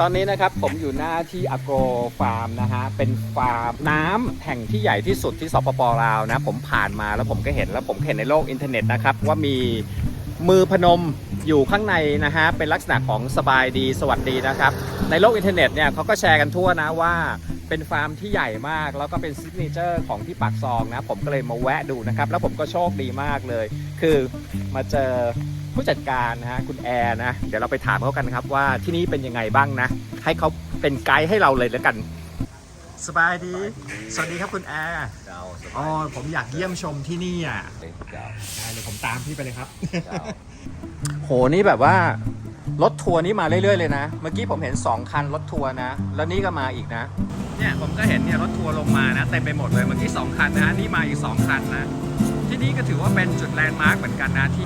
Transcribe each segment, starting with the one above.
ตอนนี้นะครับผมอยู่หน้าที่อโกรฟาร์มนะฮะเป็นฟาร์มน้ำแห่งที่ใหญ่ที่สุดที่สปปลาวนะผมผ่านมาแล้วผมก็เห็นแล้วผมเห็นในโลกอินเทอร์เน็ตนะครับว่ามีมือพนมอยู่ข้างในนะฮะเป็นลักษณะของสบายดีสวัสดีนะครับ ในโลกอินเทอร์เน็ตเนี่ยเขาก็แชร์กันทั่วนะว่าเป็นฟาร์มที่ใหญ่มาก แล้วก็เป็นซิกเนเจอร์ของที่ปากซองนะผมก็เลยมาแวะดูนะครับ แล้วผมก็โชคดีมากเลย คือมาเจอ ผู้จัดการนะฮะคุณแอร์นะ เดี๋ยวเราไปถามเขากันครับว่าที่นี่เป็นยังไงบ้างนะ ให้เขาเป็นไกด์ให้เราเลยแล้วกัน สบายดี สวัสดีครับคุณแอร์เจ้าสอ๋บาอยผมอยากเยี่ยมชมที่นี่อะดีเจ้าได้เลยผมตามพี่ไปเลยครับ เจ้าโหนี่แบบว่ารถทัวร์นี่มาเรื่อยๆเลยนะ เมื่อกี้ผมเห็น 2 คันรถทัวร์นะ แล้วนี่ก็มาอีกนะ เนี่ยผมก็เห็นเนี่ยรถทัวร์ลงมานะเต็มไปหมดเลยเมื่อกี้2คันนะนี่มาอีก 2 คันนะ ที่นี่ก็ถือว่าเป็นจุดแลนด์มาร์กเหมือนกันนะที่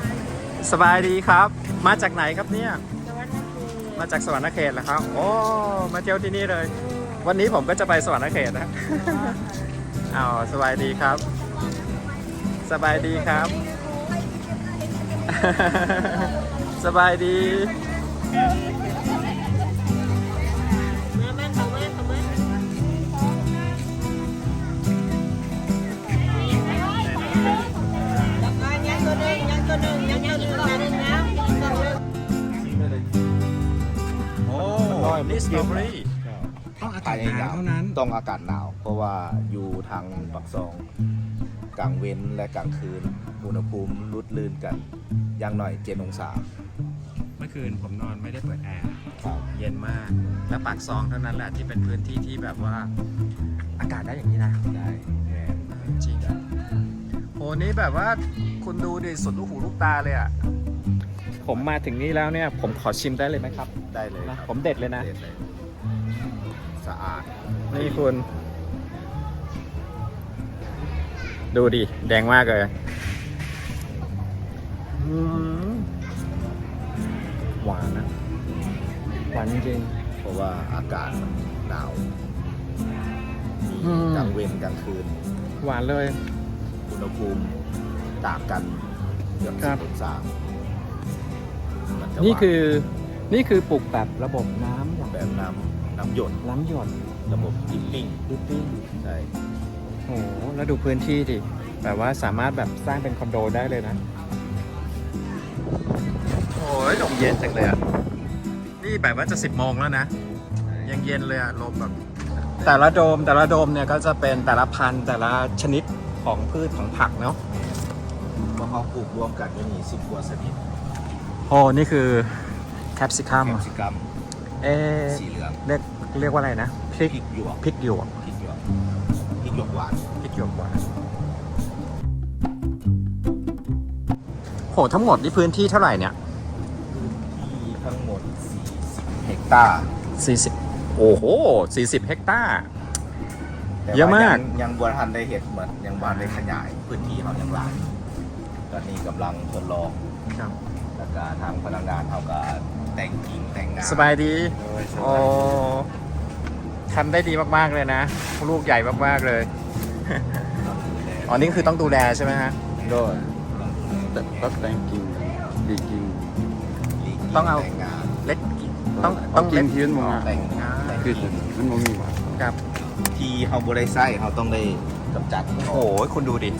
สบายดีครับ มาจากไหนครับเนี่ย มาจากสวรรณเขตเหรอครับ โอ้ มาเที่ยวที่นี่เลย วันนี้ผมก็จะไปสวรรณเขตนะอ้าวสบายดีครับ สบายดีครับ สบายดี โอ้นี่สตรอเบอรี่ต้องอากาศหนาวเท่านั้น ต้องอากาศหนาว เพราะว่าอยู่ทางปักซองกลางเว้นและกลางคืน อุณหภูมิลุดลื่นกัน อย่างหน่อยเจ็ดองศา เมื่อคืนผมนอนไม่ได้เปิดแอร์ครับเย็นมาก และปากซองเท่านั้นแหละที่เป็นพื้นที่ที่แบบว่าอากาศได้อย่างนี้นะได้แน่จริงโหนี่แบบว่าคุณดูดิสุดลูกหูลูกตาเลยอะ ผมมาถึงนี่แล้วเนี่ย ผมขอชิมได้เลยไหมครับได้เลยครับผมเด็ดเลยนะ เด็ดเลยสะอาดนี่คุณ ดูดิ แดงมากเลยอืมหวานนะ หวานจริงเพราะว่าอากาศมันหนาวมีอืมกลางเว้นกลางคืน หวานเลย อุณหภูมิต่างกันเกือบครัสิบ บองศา มัจะนี่หวาคือนี่คือปลูกแบบระบบน้ำอย่างแบบน้ำน้ำหยดน้ำหยดระบบดิปปิ้งดิปปิ้งใช่โหแล้วดูพื้นที่ดิแบบว่าสามารถแบบสร้างเป็นคอนโดได้เลยนะ โอ้ยลมเย็นจังเลยอะ นี่แบบว่าจะสิบโมงแล้วนะ ยังเย็นเลยอะลมแบบ แต่ละโดมแต่ละโดมเนี่ยก็จะเป็นแต่ละพันธุ์แต่ละชนิดของพืชของผักเนาะเพราะเขาปลูกร่วมกันจะมีสิบกว่าชนิด โอ้นี่คือแคปซิคัมแคปซิกัมเอ๊ะสีเหลืองเรียกเรียกว่าอะไรนะพริกพริกหยวกพริกหยวกพริกหยวกพริกหยวกหวานพริกหยวกหวานโหทั้งหมดนี่พื้นที่เท่าไหร่เนี่ยที่ทั้งหมด 40 เฮกตาร์40 โอ้โห 40 เฮกตาร์แต่เยอะมากว่ยังยังบวนทันได้เห็ดเหมือนยังบวนได้ขยายพื้นที่เขายังหลายตอนนี้กำลังทดลองครับแล้ว ก็ทางพนักงานเขาก็แต่งกิ่งแต่งงานสบายดีโอ้ยสโอ้บายทำได้ดีมากๆเลยนะ ลูกใหญ่มากๆเลย อ๋อ นี่คือต้องดูแลใช่ไหมฮะด้วยแต่ก็แต่งกิ่งดีกิ่งต้องเอา แต่งงานเล็ก ต้องต้องกิเล็นกที่มันมองแต่งอ่าแต่งคือกิ่งมันมองมีหวานครับ ที่เขาบริไส้เขาต้องได้กำจัดโอ้โหคุณดูดิ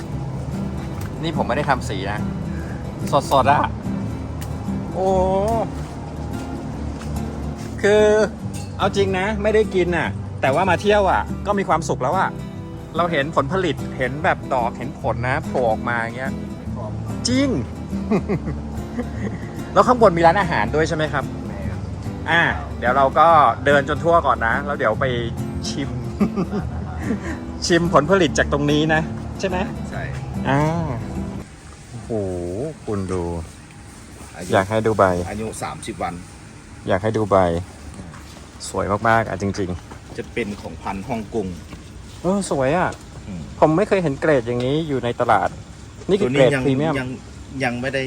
นี่ผมไม่ได้ทำสีนะ สดๆอะ โอ้ คือเอาจริงนะ ไม่ได้กินน่ะ แต่ว่ามาเที่ยวอะ ก็มีความสุขแล้วอะ เราเห็นผลผลิตเห็นแบบดอกเห็นผลนะโผล่ออกมาอย่างเงี้ยจริง แล้วข้างบนมีร้านอาหารด้วยใช่ไหมครับ อ่า เดี๋ยวเราก็เดินจนทั่วก่อนนะ แล้วเดี๋ยวไปชิม ชิมผลผลิตจากตรงนี้นะ ใช่ไหมใช่ อ่าโอ้โหคุณดู อายุอยากให้ดูใบ อายุ 30 วัน อยากให้ดูใบ สวยมากๆอะจริงจะเป็นของพันธุ์ฮ่องกง ๆเออสวยอะ อืม ผมไม่เคยเห็นเกรดอย่างนี้อยู่ในตลาด นี่คืตัอวเกรนี้ดยังพรีเมียมยังยังไม่ได้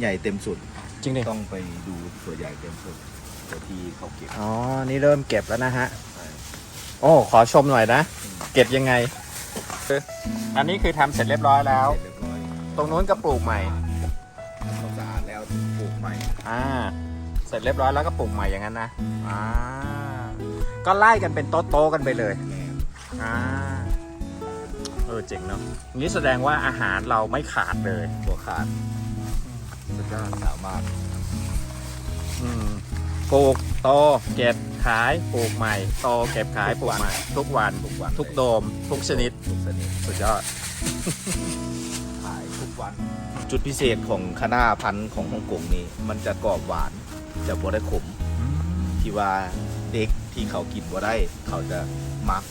ใหญ่เต็มสุด จริงดิต้องไปดูตัวใหญ่เต็มสุดตัวที่เขาเก็บ อ๋อ นี่เริ่มเก็บแล้วนะฮะ โอ้ ขอชมหน่อยนะ เก็บยังไงคืออันนี้คือทำเสร็จเรียบร้อยแล้ว เสร็จเรียบร้อยตรงนู้นก็ปลูกใหม่ ม่อ่า เสร็จเรียบร้อยแล้วก็ปลูกใหม่อย่างนั้นนะ อ่า ก็ไล่กันเป็นโต๊ะๆกันไปเลยแม่นอ่า เออเจ๋งเนาะนี้แสดงว่าอาหารเราไม่ขาดเลย ตัวขาดสุดยอดสามารถอืมปลูกโตเก็บขายปลูกใหม่โตเก็บขายปลูกใหม่ ทุกวันทุกวัน ทุกโดม ทุกชนิด ทุกชนิด สุดยอด ขายทุกวัน จุดพิเศษของคณะพันธุ์ของฮ่องกงนี้มันจะกรอบหวานจะบ่ได้ขม ที่ว่าเด็กที่เขากินบ่ได้ เขาจะมัก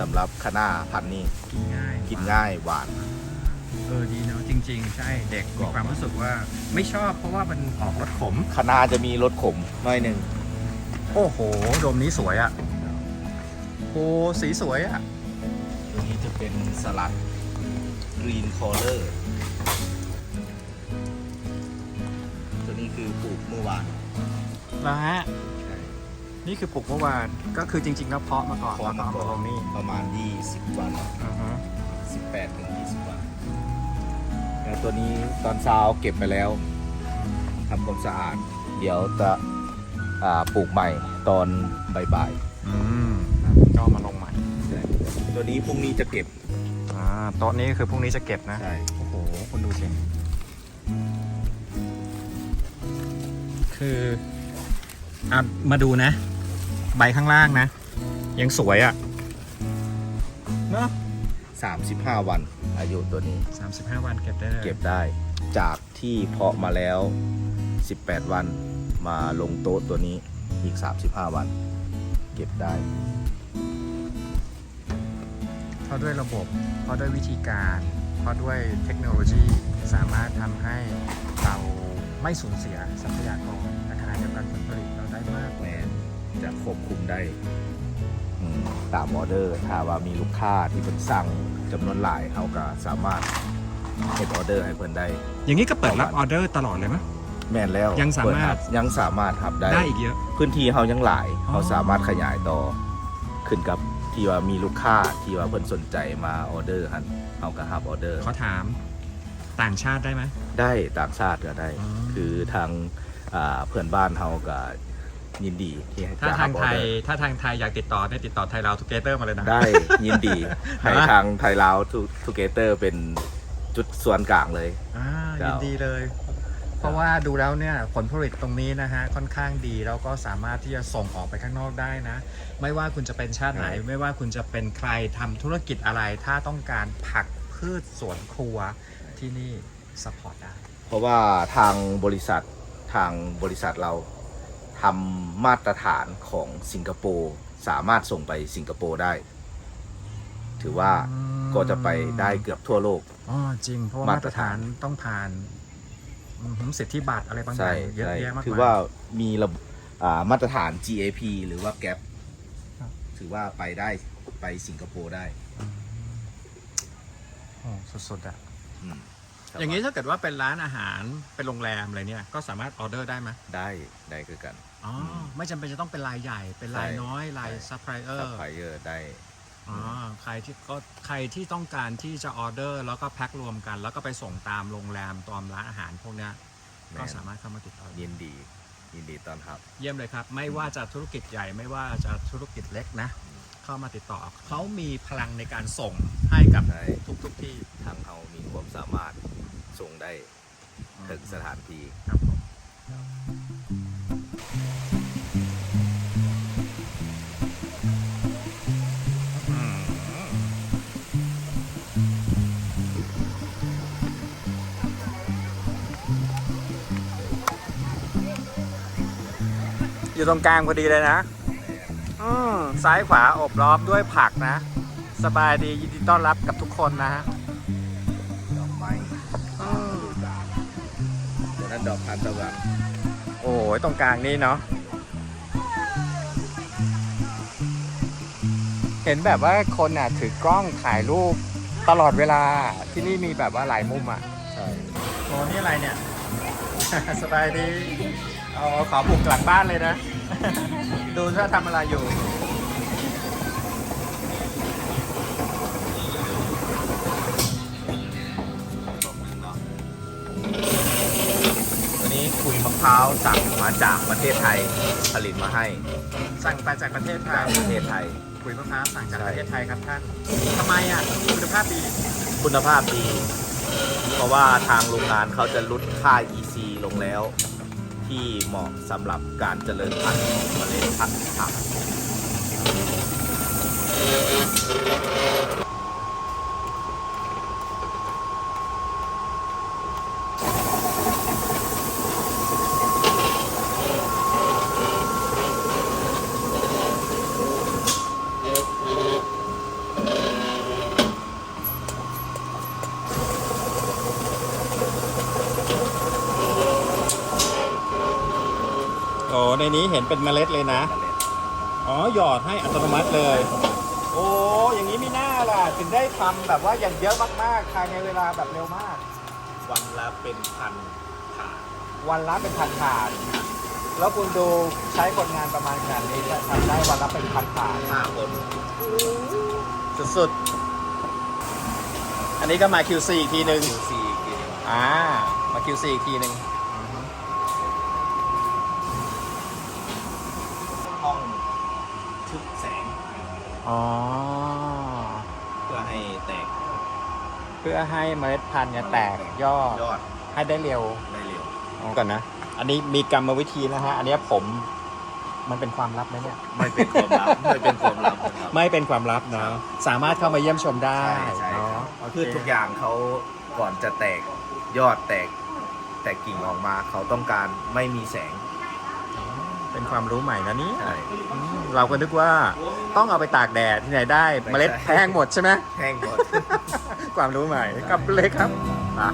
สำหรับคณะพันธุ์นี้กินง่ายกินง่ายหวาน เออดีเนาะจริง ๆ ใช่เด็กมีความรู้สึกว่าไม่ชอบเพราะว่ามันออกรสขม คณะจะมีรสขมหน้อยหนึ่งโอ้โหโดมนี้สวยอะ่ะโอ้สีสวยอะ่ะตัวนี้จะเป็นสลัดกรีนคอเลอร์ คือปลูกเมื่อวานนะฮะนี่คือปลูกเมื่อวาน ก็คือจริงๆแล้วเพาะมาก่อนพร้อมแล้วมาก็ก่เอาอมานลงนี่ประมาณ 20 วัน อือฮึ18ถึง20 วันแล้วตัวนี้ตอนเช้าเก็บไปแล้วทำความสะอาด เดี๋ยวจะอ่าปลูกใหม่ตอนบ่ายอืมก็เอามาลงใหม่ๆตัวนี้พรุ่งนี้จะเก็บ อ่าโต๊ะนี้คือพรุ่งนี้จะเก็บนะ ใช่ โอ้โหคุณดูสิ คืออะมาดูนะ ใบข้างล่างนะ ยังสวยอะ่ะเนอะ35 วัน อายุตัวนี้ 35 วันเก็บได้เลยเก็บได้จากที่เพาะมาแล้ว 18 วันมาลงโต๊ะตัวนี้อีก 35 วัน เก็บได้ เพราะด้วยระบบ เพราะด้วยวิธีการ เพราะด้วยเทคโนโลยีสามารถทำให้เรา ไม่สูญเสียทรัพยากรในขณะเดียวกันผลผลิตเราได้มากแมนจะควบคุมได้อืมตามออเดอร์ ถ้าว่ามีลูกค้าที่เป็นสั่งจำนวนหลายเขาก็สามารถเก็บออเดอร์ให้เพิ่นได้ อย่างนี้ก็เปิดรับออเดอร์ตลอดเลยไหม แม่นแล้วยังสามารถเปิดยังสามารถทับได้ ได้อีกเยอะ พื้นที่เขายังหลายอ๋อ เขาสามารถขยายต่อ ขึ้นกับที่ว่ามีลูกค้าที่ว่าเพิ่นสนใจมาออเดอร์หันเขาก็รับออเดอร์ ขอถาม ต่างชาติได้ไหม ได้ต่างชาติก็ได้ อ๋อ คือทางอ่าเพื่อนบ้านเขาก็ยินดีที่ให้ถ้าจะทางรับอไทอเดยอร์ถ้าทางไทยอยากติดต่อเนี่ยติดต่อไทยเราทูเกเตอร์มาเลยนะ ได้ยินดี ให้นะทางไทยลาวทูเกเตอร์เป็นจุดส่วนกลางเลย อ่าครับ ยินดีเลย เพราะว่าดูแล้วเนี่ยผลผลิตตรงนี้นะฮะค่อนข้างดีแล้วก็สามารถที่จะส่งออกไปข้างนอกได้นะ ไม่ว่าคุณจะเป็นชาติไหน ไม่ว่าคุณจะเป็นใครทำธุรกิจอะไร ถ้าต้องการผักพืชสวนครัว ที่นี่สปอร์ตได้ เพราะว่าทางบริษัททางบริษัทเราทำมาตรฐานของสิงคโปร์สามารถส่งไปสิงคโปร์ได้ ถือว่าก็จะไปได้เกือบทั่วโลก อ๋อจริง เพราะว่ามามาตตรรฐาฐาน นต้องผ่านอืมสิทธิบัตรอะไรบางอใช่ย่างเยอะใช่แยะมากมายถือว่ามีระบบอ่ามาตรฐาน GAP หรือว่า GAP ครับ ถือว่าไปได้ไปสิงคโปร์ได้ โอ้สุดๆอะ อืมอย่างนี้ถ้าเกิดว่าเป็นร้านอาหารเป็นโรงแรมอะไรเนี่ยก็สามารถออเดอร์ได้ไหมได้ได้คือกันอ๋ออมไม่จำเป็นจะต้องเป็นรายใหญ่ เป็นรายใช่น้อยรายใช่ซัพพลายเออซัพร์พลายเออร์ได้อ๋อใครที่ก็ใครที่ต้องการที่จะออเดอร์ แล้วก็แพ็ครวมกัน แล้วก็ไปส่งตามโรงแรมตามร้านอาหารพวกเนี้ยแม่นก็สามารถเข้ามาติดต่อได้ยินดียินดีต้อนรับ เยี่ยมเลยครับ ไม่ว่าจะธุรกิจใหญ่ไม่ว่าจะธุรกิจเล็กนะ เข้ามาติดต่อ เขามีพลังในการส่งให้กับได้ทุกทุกๆที่ทางเขามีความสามารถส่งได้ถึงสถานที่ ครับผมอืมอยู่ตรงกลางพอดีเลยนะ อืมซ้ายขวาอบล้อมด้วยผักนะ สบายดียินดีต้อนรับกับทุกคนนะฮะดอกไม้อืมตัวนั้นดอกทานตะวันโอ้ยตรงกลางนี่เนาะเห็นแบบว่าคนอะถือกล้องถ่ายรูปตลอดเวลาที่นี่มีแบบว่าหลายมุมอะใช่โอ้นี่อะไรเนี่ย สบายดีเอาขอบุกหลังบ้านเลยนะ ดูถ้าทำอะไรอยู่ตัวนี้คุยมะพร้าวสั่งมาจากประเทศไทยผลิตมาให้สั่งไปจากประเทศไทจากยประเทศไทยปุ๋ยมะพร้าวสั่งจากใช่ประเทศไทยครับท่านทำไมอะคุณภาพดี คุณภาพดี เพราะว่าทางโรงงานเขาจะลดค่า EC ลงแล้ว ที่เหมาะสำหรับการเจริญพันธุ์ของเมล็ดพันธุ์ผัก ในนี้เห็นเป็นเมล็ดเลยนะ เมล็ดอ๋อ หยอดให้อัตโนมัติเลย โอ้ อย่างนี้ไม่น่าล่ะ ถึงได้ทำแบบว่าอย่างเยอะมากๆภายในเวลาแบบเร็วมาก วันละเป็นพันถาดวันละเป็นพันถาดแล้วคุณดูใช้คนงานประมาณขนาดนี้จะทำได้วันละเป็นพันถาดห้าคนสุดๆ อันนี้ก็มา QC อีกทีหนึ่งคิวซีกินอ่า มา QC อีกทีหนึ่ง ห้องทึบแสง อ๋อ เพื่อให้แตกเพื่อให้เมล็ดพันธุ์เนี่ยแตกยอดยอดให้ได้เร็วได้เร็วก่อนนะ อันนี้มีกรรมวิธีนะฮะ อันนี้ผม มันเป็นความลับไหมเนี่ย ไม่เป็นความลับไม่เป็นความลับนะครับ ไม่เป็นความลับนะสามารถเข้ามาเยี่ยมชมได้ใช่ใช่เนาะครับพืชทุกอย่างเขาก่อนจะแตกยอดแตก แตกกิ่งออกมา เขาต้องการไม่มีแสง เป็นความรู้ใหม่นะเนี่ยใช่อืมเราก็นึกว่าต้องเอาไปตากแดดที่ไหนได้ไม่เมล็ดใช่แห้งหมดใช่ไหม แห้งหมด ความรู้ใหม่กลับเลยครับอะ